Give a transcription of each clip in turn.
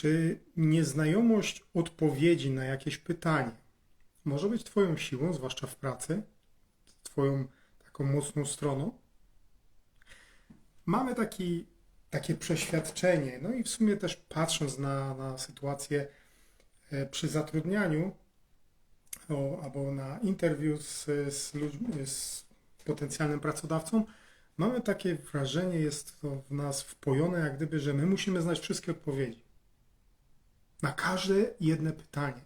Czy nieznajomość odpowiedzi na jakieś pytanie może być Twoją siłą, zwłaszcza w pracy? Twoją taką mocną stroną? Mamy taki, takie przeświadczenie, no i w sumie też patrząc na, na sytuację e, przy zatrudnianiu o, albo na interwiu z, z ludźmi, z potencjalnym pracodawcą, mamy takie wrażenie, jest to w nas wpojone, jak gdyby, że my musimy znać wszystkie odpowiedzi na każde jedne pytanie.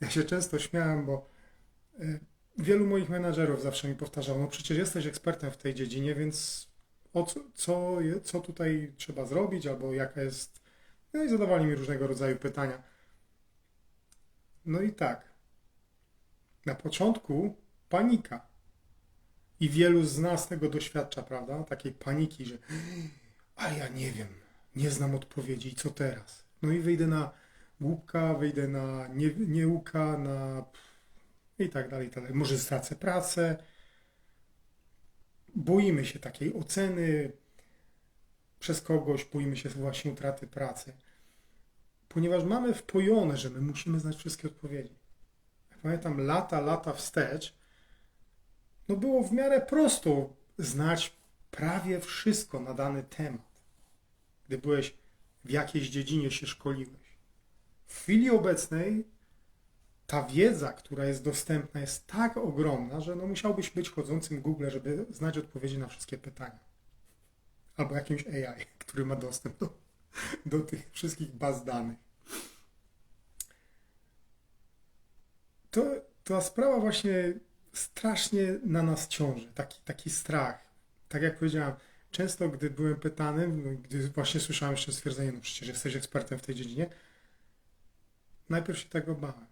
Ja się często śmiałem, bo y, wielu moich menadżerów zawsze mi powtarzało, no przecież jesteś ekspertem w tej dziedzinie, więc o co, co, co tutaj trzeba zrobić, albo jaka jest... No i zadawali mi różnego rodzaju pytania. No i tak. Na początku panika. I wielu z nas tego doświadcza, prawda? Takiej paniki, że a ja nie wiem, nie znam odpowiedzi, i co teraz? No i wyjdę na głupka, wyjdę na nie, nieuka, na i tak dalej, i tak dalej. Może stracę pracę. Boimy się takiej oceny przez kogoś, boimy się właśnie utraty pracy. Ponieważ mamy wpojone, że my musimy znać wszystkie odpowiedzi. Jak pamiętam, lata, lata wstecz, no było w miarę prosto znać prawie wszystko na dany temat. Gdy byłeś w jakiejś dziedzinie się szkoliłeś. W chwili obecnej ta wiedza, która jest dostępna, jest tak ogromna, że no musiałbyś być chodzącym Google, żeby znać odpowiedzi na wszystkie pytania. Albo jakimś AI, który ma dostęp do, do tych wszystkich baz danych. To, ta sprawa właśnie strasznie na nas ciąży, taki, taki strach. Tak jak powiedziałem, często gdy byłem pytany, no, gdy właśnie słyszałem jeszcze stwierdzenie, no przecież jesteś ekspertem w tej dziedzinie, najpierw się tego bałem.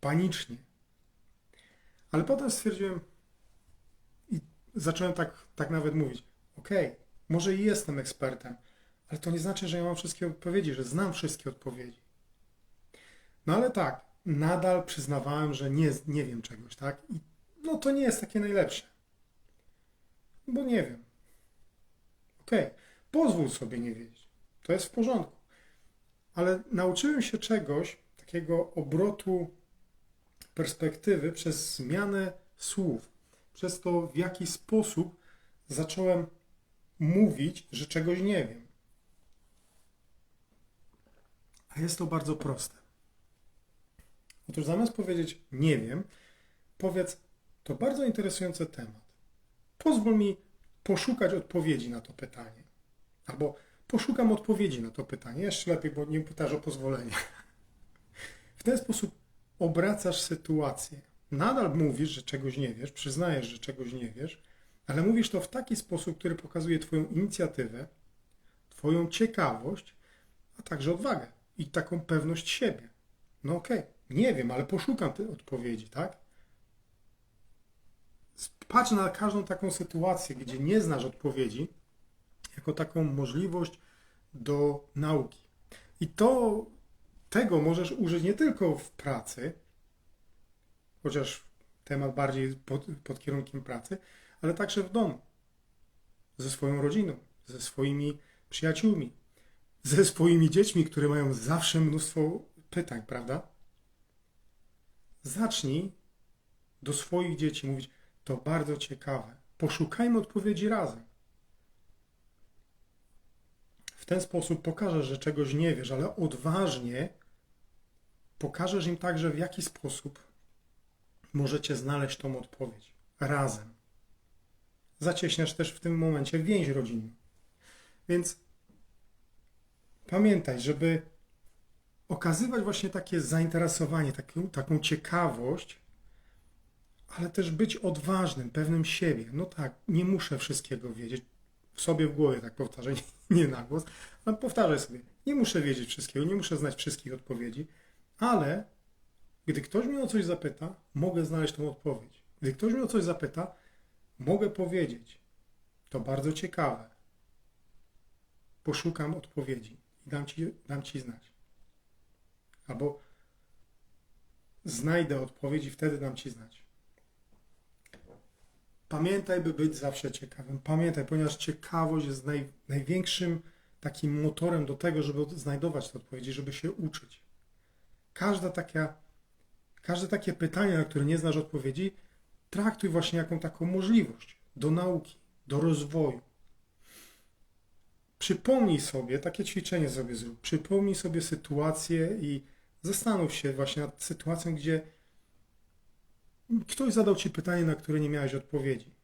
Panicznie. Ale potem stwierdziłem i zacząłem tak, tak nawet mówić, okej, może i jestem ekspertem, ale to nie znaczy, że ja mam wszystkie odpowiedzi, że znam wszystkie odpowiedzi. No ale tak, nadal przyznawałem, że nie, nie wiem czegoś, tak? I no to nie jest takie najlepsze. Bo nie wiem. Okej, pozwól sobie nie wiedzieć. To jest w porządku. Ale nauczyłem się czegoś, takiego obrotu perspektywy przez zmianę słów. Przez to, w jaki sposób zacząłem mówić, że czegoś nie wiem. A jest to bardzo proste. Otóż zamiast powiedzieć nie wiem, powiedz to bardzo interesujący temat. Pozwól mi poszukać odpowiedzi na to pytanie. Albo poszukam odpowiedzi na to pytanie. Jeszcze lepiej, bo nie pytasz o pozwolenie. W ten sposób obracasz sytuację. Nadal mówisz, że czegoś nie wiesz, przyznajesz, że czegoś nie wiesz, ale mówisz to w taki sposób, który pokazuje Twoją inicjatywę, Twoją ciekawość, a także odwagę i taką pewność siebie. No okej, nie wiem, ale poszukam tej odpowiedzi, tak? Patrz na każdą taką sytuację, gdzie nie znasz odpowiedzi, jako taką możliwość do nauki. I to tego możesz użyć nie tylko w pracy, chociaż temat bardziej pod, pod kierunkiem pracy, ale także w domu, ze swoją rodziną, ze swoimi przyjaciółmi, ze swoimi dziećmi, które mają zawsze mnóstwo pytań, prawda? Zacznij do swoich dzieci mówić, to bardzo ciekawe. Poszukajmy odpowiedzi razem. W ten sposób pokażesz, że czegoś nie wiesz, ale odważnie pokażesz im także, w jaki sposób możecie znaleźć tą odpowiedź razem. Zacieśniasz też w tym momencie więź rodzinną. Więc pamiętaj, żeby okazywać właśnie takie zainteresowanie, taką, taką ciekawość, ale też być odważnym, pewnym siebie. No tak, nie muszę wszystkiego wiedzieć. W sobie w głowie tak powtarzaj, nie na głos, ale powtarzaj sobie. Nie muszę wiedzieć wszystkiego, nie muszę znać wszystkich odpowiedzi, ale gdy ktoś mnie o coś zapyta, mogę znaleźć tą odpowiedź. Gdy ktoś mnie o coś zapyta, mogę powiedzieć. To bardzo ciekawe. Poszukam odpowiedzi i dam ci, dam ci znać. Albo znajdę odpowiedź i wtedy dam ci znać. Pamiętaj, by być zawsze ciekawym. Pamiętaj, ponieważ ciekawość jest naj, największym takim motorem do tego, żeby znajdować te odpowiedzi, żeby się uczyć. Każda taka, każde takie pytanie, na które nie znasz odpowiedzi, traktuj właśnie jako taką możliwość do nauki, do rozwoju. Przypomnij sobie, takie ćwiczenie sobie zrób, przypomnij sobie sytuację i zastanów się właśnie nad sytuacją, gdzie ktoś zadał ci pytanie, na które nie miałeś odpowiedzi.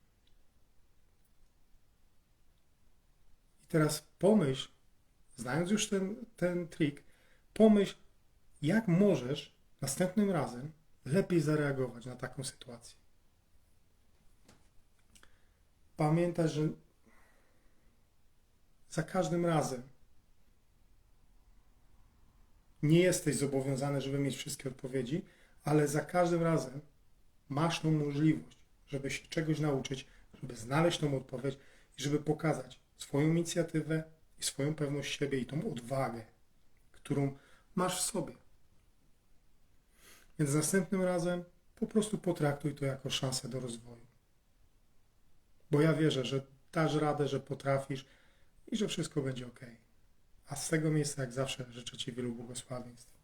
I teraz pomyśl, znając już ten, ten trik, pomyśl, jak możesz następnym razem lepiej zareagować na taką sytuację. Pamiętaj, że za każdym razem nie jesteś zobowiązany, żeby mieć wszystkie odpowiedzi, ale za każdym razem masz tą możliwość, żeby się czegoś nauczyć, żeby znaleźć tą odpowiedź i żeby pokazać swoją inicjatywę i swoją pewność siebie i tą odwagę, którą masz w sobie. Więc następnym razem po prostu potraktuj to jako szansę do rozwoju. Bo ja wierzę, że dasz radę, że potrafisz i że wszystko będzie ok. A z tego miejsca, jak zawsze, życzę Ci wielu błogosławieństw.